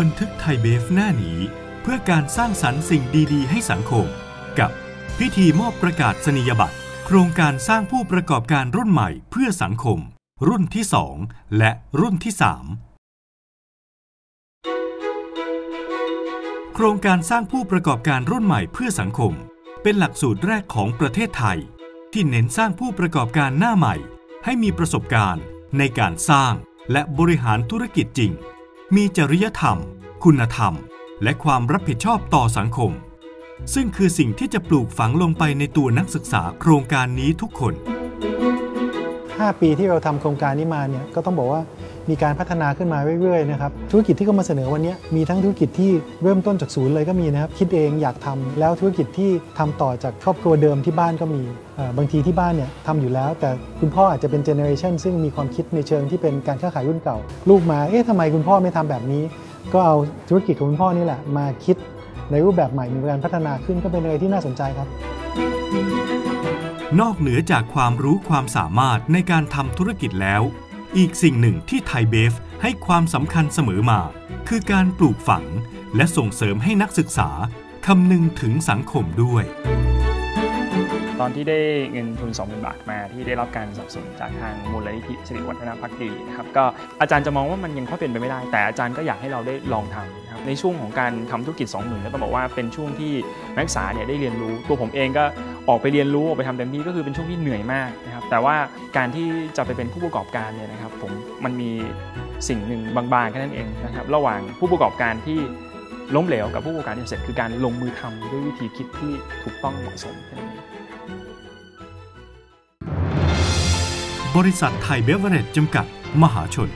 บันทึกไทยเบฟหน้านี้ เพื่อการสร้างสรรค์สิ่งดีๆ ให้สังคม กับพิธีมอบประกาศนียบัตร โครงการสร้างผู้ประกอบการรุ่นใหม่เพื่อสังคม รุ่นที่ 2 และรุ่นที่ 3 โครงการสร้างผู้ประกอบการรุ่นใหม่เพื่อสังคม เป็นหลักสูตรแรกของประเทศไทย ที่เน้นสร้างผู้ประกอบการหน้าใหม่ ให้มีประสบการณ์ในการสร้างและบริหารธุรกิจจริง มีจริยธรรม คุณธรรม และความรับผิดชอบต่อสังคม ซึ่งคือสิ่งที่จะปลูกฝังลงไปในตัวนักศึกษาโครงการนี้ทุกคน 5 ปีที่เราทำโครงการนี้มาเนี่ยก็ต้องบอกว่า มีการพัฒนาขึ้นมาเรื่อยๆนะครับธุรกิจที่เขามาเสนอวันนี้มีทั้งธุรกิจที่เริ่มต้นจากศูนย์เลยก็มีนะครับคิดเองอยากทำแล้วธุรกิจที่ทำต่อจากครอบครัวเดิมที่บ้านก็มีบางทีที่บ้านเนี่ยทำอยู่แล้ว แต่คุณพ่ออาจจะเป็นเจเนอเรชันซึ่งมีความคิดในเชิงที่เป็นการค้าขายรุ่นเก่า ลูกมาเอ๊ะทำไมคุณพ่อไม่ทำแบบนี้ ก็เอาธุรกิจของคุณพ่อนี่แหละมาคิดในรูปแบบใหม่มีการพัฒนาขึ้นก็เป็นอะไรที่น่าสนใจครับ นอกเหนือจากความรู้ความสามารถในการทำธุรกิจแล้ว อีกสิ่งหนึ่งที่ไทยเบฟให้ความสำคัญเสมอมา คือการปลูกฝังและส่งเสริมให้นักศึกษาคำนึงถึงสังคมด้วย ตอนที่ได้เงินทุน 20,000 บาทมาที่ได้รับการสนับสนุนจากทางมูลนิธิสิริวัฒนพักดีนะครับก็อาจารย์จะมองว่ามันยังค่อยเป็นไปไม่ได้ แต่อาจารย์ก็อยากให้เราได้ลองทำนะครับในช่วงของการทำธุรกิจ 20,000ก็ต้องบอกว่าเป็นช่วงที่นักศึกษาเนี่ยได้เรียนรู้ ตัวผมเองก็ออกไปเรียนรู้ออกไปทำเต็มที่ก็คือเป็นช่วงที่เหนื่อยมากนะ แต่ว่าการที่จะไปเป็นผู้ประกอบการเนี่ยนะครับผมมันมีสิ่งหนึ่งบางๆแค่นั้นเองนะครับระหว่างผู้ประกอบการที่ล้มเหลวกับผู้ประกอบการที่เสร็จคือการลงมือทำด้วยวิธีคิดที่ถูกต้องเหมาะสมแค่นั้นเองบริษัทไทยเบเวอเรจจำกัด มหาชน